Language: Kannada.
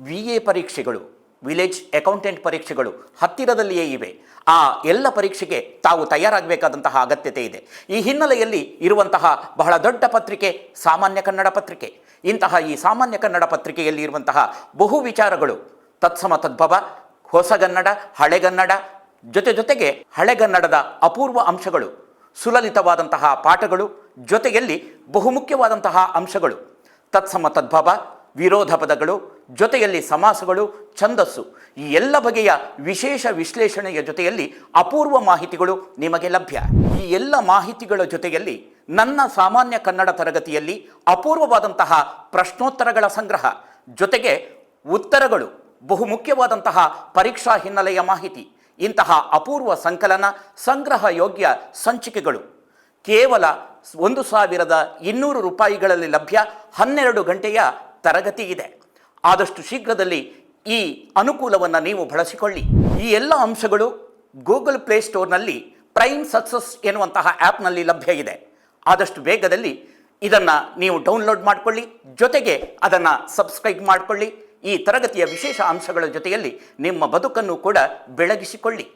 ವಿ ಎ ಪರೀಕ್ಷೆಗಳು ವಿಲೇಜ್ ಅಕೌಂಟೆಂಟ್ ಪರೀಕ್ಷೆಗಳು ಹತ್ತಿರದಲ್ಲಿಯೇ ಇವೆ. ಆ ಎಲ್ಲ ಪರೀಕ್ಷೆಗೆ ತಾವು ತಯಾರಾಗಬೇಕಾದಂತಹ ಅಗತ್ಯತೆ ಇದೆ. ಈ ಹಿನ್ನೆಲೆಯಲ್ಲಿ ಇರುವಂತಹ ಬಹಳ ದೊಡ್ಡ ಪತ್ರಿಕೆ, ಸಾಮಾನ್ಯ ಕನ್ನಡ ಪತ್ರಿಕೆ. ಇಂತಹ ಈ ಸಾಮಾನ್ಯ ಕನ್ನಡ ಪತ್ರಿಕೆಯಲ್ಲಿ ಇರುವಂತಹ ಬಹು ವಿಚಾರಗಳು, ತತ್ಸಮ ತದ್ಭವ ಹೊಸಗನ್ನಡ ಹಳೆಗನ್ನಡ ಜೊತೆ ಜೊತೆಗೆ ಹಳೆಗನ್ನಡದ ಅಪೂರ್ವ ಅಂಶಗಳು, ಸುಲಲಿತವಾದಂತಹ ಪಾಠಗಳು, ಜೊತೆಯಲ್ಲಿ ಬಹುಮುಖ್ಯವಾದಂತಹ ಅಂಶಗಳು. ತತ್ಸಮ ತದ್ಭವ ವಿರೋಧ ಪದಗಳು, ಜೊತೆಯಲ್ಲಿ ಸಮಾಸಗಳು, ಛಂದಸ್ಸು, ಈ ಎಲ್ಲ ಬಗೆಯ ವಿಶೇಷ ವಿಶ್ಲೇಷಣೆಯ ಜೊತೆಯಲ್ಲಿ ಅಪೂರ್ವ ಮಾಹಿತಿಗಳು ನಿಮಗೆ ಲಭ್ಯ. ಈ ಎಲ್ಲ ಮಾಹಿತಿಗಳ ಜೊತೆಯಲ್ಲಿ ನನ್ನ ಸಾಮಾನ್ಯ ಕನ್ನಡ ತರಗತಿಯಲ್ಲಿ ಅಪೂರ್ವವಾದಂತಹ ಪ್ರಶ್ನೋತ್ತರಗಳ ಸಂಗ್ರಹ, ಜೊತೆಗೆ ಉತ್ತರಗಳು ಬಹುಮುಖ್ಯವಾದಂತಹ ಪರೀಕ್ಷಾ ಹಿನ್ನೆಲೆಯ ಮಾಹಿತಿ, ಇಂತಹ ಅಪೂರ್ವ ಸಂಕಲನ, ಸಂಗ್ರಹ ಯೋಗ್ಯ ಸಂಚಿಕೆಗಳು. ಕೇವಲ ಒಂದು ಸಾವಿರದ ಇನ್ನೂರು ರೂಪಾಯಿಗಳಲ್ಲಿ ಲಭ್ಯ ಹನ್ನೆರಡು ಗಂಟೆಯ ತರಗತಿ ಇದೆ. ಆದಷ್ಟು ಶೀಘ್ರದಲ್ಲಿ ಈ ಅನುಕೂಲವನ್ನು ನೀವು ಬಳಸಿಕೊಳ್ಳಿ. ಈ ಎಲ್ಲ ಅಂಶಗಳು ಗೂಗಲ್ ಪ್ಲೇಸ್ಟೋರ್ನಲ್ಲಿ ಪ್ರೈಮ್ ಸಕ್ಸಸ್ ಎನ್ನುವಂತಹ ಆ್ಯಪ್ನಲ್ಲಿ ಲಭ್ಯ ಇದೆ. ಆದಷ್ಟು ಬೇಗದಲ್ಲಿ ಇದನ್ನು ನೀವು ಡೌನ್ಲೋಡ್ ಮಾಡಿಕೊಳ್ಳಿ. ಜೊತೆಗೆ ಅದನ್ನು ಸಬ್ಸ್ಕ್ರೈಬ್ ಮಾಡಿಕೊಳ್ಳಿ. ಈ ತರಗತಿಯ ವಿಶೇಷ ಅಂಶಗಳ ಜೊತೆಯಲ್ಲಿ ನಿಮ್ಮ ಬದುಕನ್ನು ಕೂಡ ಬೆಳಗಿಸಿಕೊಳ್ಳಿ.